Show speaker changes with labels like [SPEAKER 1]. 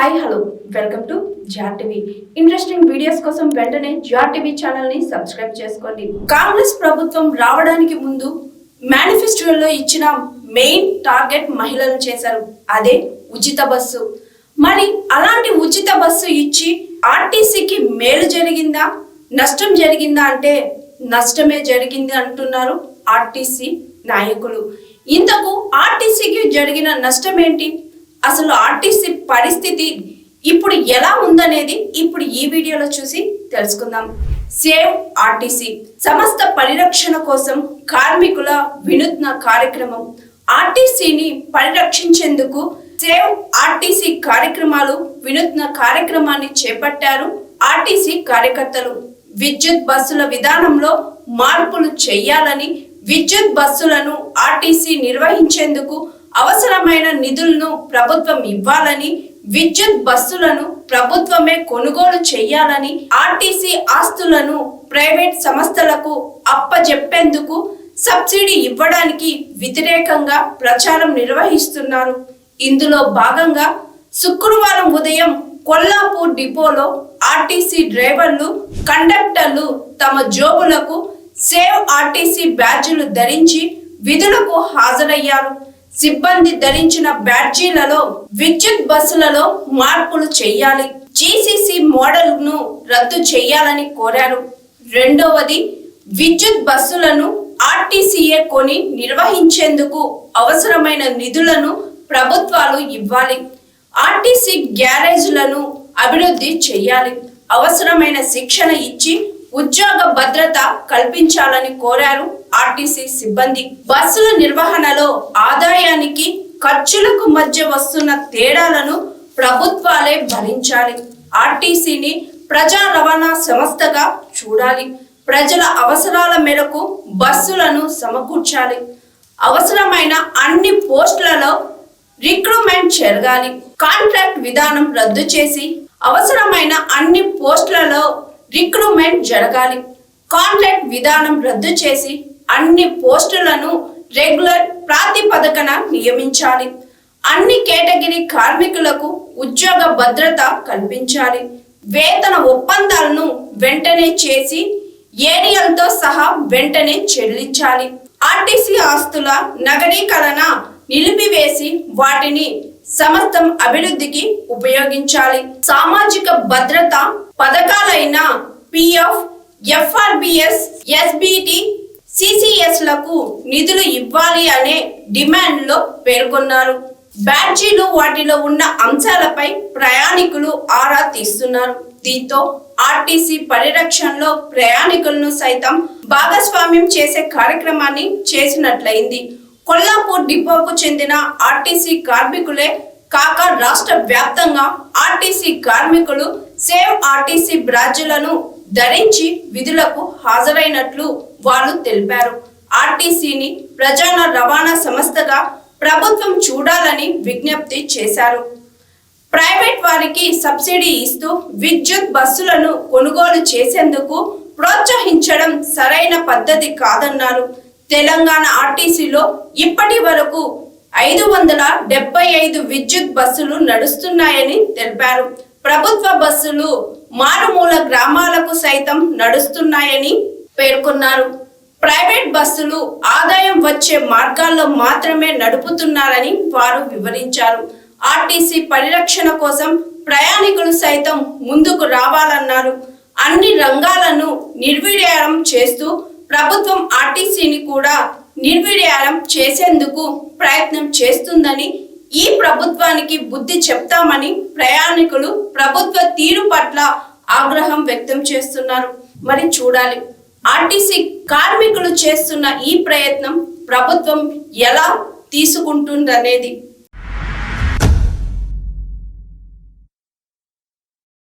[SPEAKER 1] Hi hello welcome to Jar TV interesting videos కోసం వెంటనే jar TV ఛానల్ని subscribe చేసుకోండి. కాంగ్రెస్ ప్రభుత్వం రావడానికి ముందు మేనిఫెస్టోలో ఇచ్చిన మెయిన్ టార్గెట్ మహిళలు చేశారు. అదే ఉచిత బస్సు. మరి అలాంటి ఉచిత బస్సు ఇచ్చి ఆర్టీసీకి మేలు జరిగిందా? నష్టం జరిగిందా అంటే నష్టమే జరిగింది అంటున్నారు ఆర్టీసీ నాయకులు. ఇంతకు ఆర్టీసీకి జరిగిన నష్టం ఏంటి అసలు ఆర్టీసీ పరిస్థితి ఇప్పుడు ఎలా ఉందనేది ఇప్పుడు ఈ వీడియోలో చూసి తెలుసుకుందాం. Save RTC. సమస్త పరిరక్షణ కోసం కార్మికుల వినూత్న కార్యక్రమం. ఆర్టీసీని పరిరక్షించేందుకు సేవ్ ఆర్టీసీ కార్యక్రమాలు వినూత్న కార్యక్రమాన్ని చేపట్టారు ఆర్టీసీ కార్యకర్తలు. విద్యుత్ బస్సుల విధానంలో మార్పులు చేయాలని విద్యుత్ బస్సులను ఆర్టీసీ నిర్వహించేందుకు అవసరమైన నిధులను ప్రభుత్వం ఇవ్వాలని విద్యుత్ బస్సులను ప్రభుత్వమే కొనుగోలు చేయాలని ఆర్టీసీ ఆస్తులను ప్రైవేట్ సంస్థలకు అప్పజెప్పేందుకు సబ్సిడీ ఇవ్వడానికి వ్యతిరేకంగా ప్రచారం నిర్వహిస్తున్నారు. ఇందులో భాగంగా శుక్రవారం ఉదయం కొల్లాపూర్ డిపోలో ఆర్టీసీ డ్రైవర్లు కండక్టర్లు తమ జోబులకు సేవ్ ఆర్టీసీ బ్యాడ్జీలు ధరించి విధులకు హాజరయ్యారు. సిబ్బంది ధరించిన బ్యాడ్జీలలో విద్యుత్ బస్సులలో మార్పులు చేయాలి. జీసీసీ మోడల్ను రద్దు చేయాలని కోరారు. రెండవది విద్యుత్ బస్సులను ఆర్టీసీఏ కొని నిర్వహించేందుకు అవసరమైన నిధులను ప్రభుత్వాలు ఇవ్వాలి. ఆర్టీసీ గ్యారేజ్లను అభివృద్ధి చేయాలి. అవసరమైన శిక్షణ ఇచ్చి ఉద్యోగ భద్రత కల్పించాలని కోరారు ఆర్టీసీ సిబ్బంది. బస్సుల నిర్వహణలో ఆదాయానికి ఖర్చులకు మధ్య వస్తున్న తేడాలను ప్రభుత్వాలే భరించాలి. ఆర్టీసీని ప్రజా రవాణా సంస్థగా చూడాలి. ప్రజల అవసరాల మేరకు బస్సులను సమకూర్చాలి. అవసరమైన అన్ని పోస్టులలో రిక్రూట్మెంట్ జరగాలి. కాంట్రాక్ట్ విధానం రద్దు చేసి అవసరమైన అన్ని పోస్టులలో రిక్రూట్మెంట్ జరగాలి. కాంట్రాక్ట్ విధానం రద్దు చేసి అన్ని పోస్టులను రెగ్యులర్ ప్రాతిపదికన నియమించాలి. అన్ని కేటగిరీ కార్మికులకు ఉద్యోగ భద్రత కల్పించాలి. వేతన ఒప్పందాలను వెంటనే చేసి ఏరియల్తో సహా వెంటనే చెల్లించాలి. ఆర్టీసీ ఆస్తుల నగరీకరణ నిలిపివేసి వాటిని సమస్తం అభివృద్ధికి ఉపయోగించాలి. సామాజిక భద్రత పథకాలైన పిఎఫ్ ఎఫ్ఆర్బిఎస్ ఎస్బిటి సిసిఎస్లకు నిధులు ఇవ్వాలి అనే డిమాండ్లో పేర్కొన్నారు. బ్యాటరీలు వాటిలో ఉన్న అంశాలపై ప్రయాణికులు ఆరా తీస్తున్నారు. దీంతో ఆర్టీసీ పరిరక్షణలో ప్రయాణికులను సైతం భాగస్వామ్యం చేసే కార్యక్రమాన్ని చేసినట్లయింది. కొల్లాపూర్ డిపోకు చెందిన ఆర్టీసీ కార్మికులే కాక రాష్ట్ర వ్యాప్తంగా ఆర్టీసీ కార్మికులు సేవ్ ఆర్టీసీ బ్రాడ్జీలను ధరించి విధులకు హాజరైనట్లు వాళ్ళు తెలిపారు. ఆర్టీసీని ప్రజా రవాణా సంస్థగా ప్రభుత్వం చూడాలని విజ్ఞప్తి చేశారు. ప్రైవేట్ వారికి సబ్సిడీ ఇస్తూ విద్యుత్ బస్సులను కొనుగోలు చేసేందుకు ప్రోత్సహించడం సరైన పద్ధతి కాదన్నారు. తెలంగాణ ఆర్టీసీలో ఇప్పటి వరకు ఐదు వందల డెబ్బై ఐదు విద్యుత్ బస్సులు నడుస్తున్నాయని తెలిపారు. ప్రభుత్వ బస్సులు మారుమూల గ్రామాలకు సైతం నడుస్తున్నాయని పేర్కొన్నారు. ప్రైవేట్ బస్సులు ఆదాయం వచ్చే మార్గాల్లో మాత్రమే నడుపుతున్నారని వారు వివరించారు. ఆర్టీసీ పరిరక్షణ కోసం ప్రయాణికులు సైతం ముందుకు రావాలన్నారు. అన్ని రంగాలను నిర్వీర్యం చేస్తూ ప్రభుత్వం ఆర్టీసీని కూడా నిర్వీర్యం చేసేందుకు ప్రయత్నం చేస్తుందని ఈ ప్రభుత్వానికి బుద్ధి చెప్తామని ప్రయాణికులు ప్రభుత్వ తీరు పట్ల ఆగ్రహం వ్యక్తం చేస్తున్నారు. మరి చూడాలి. ఆర్టీసీ కార్మికులు చేస్తున్న ఈ ప్రయత్నం ప్రభుత్వం ఎలా తీసుకుంటుందనేది.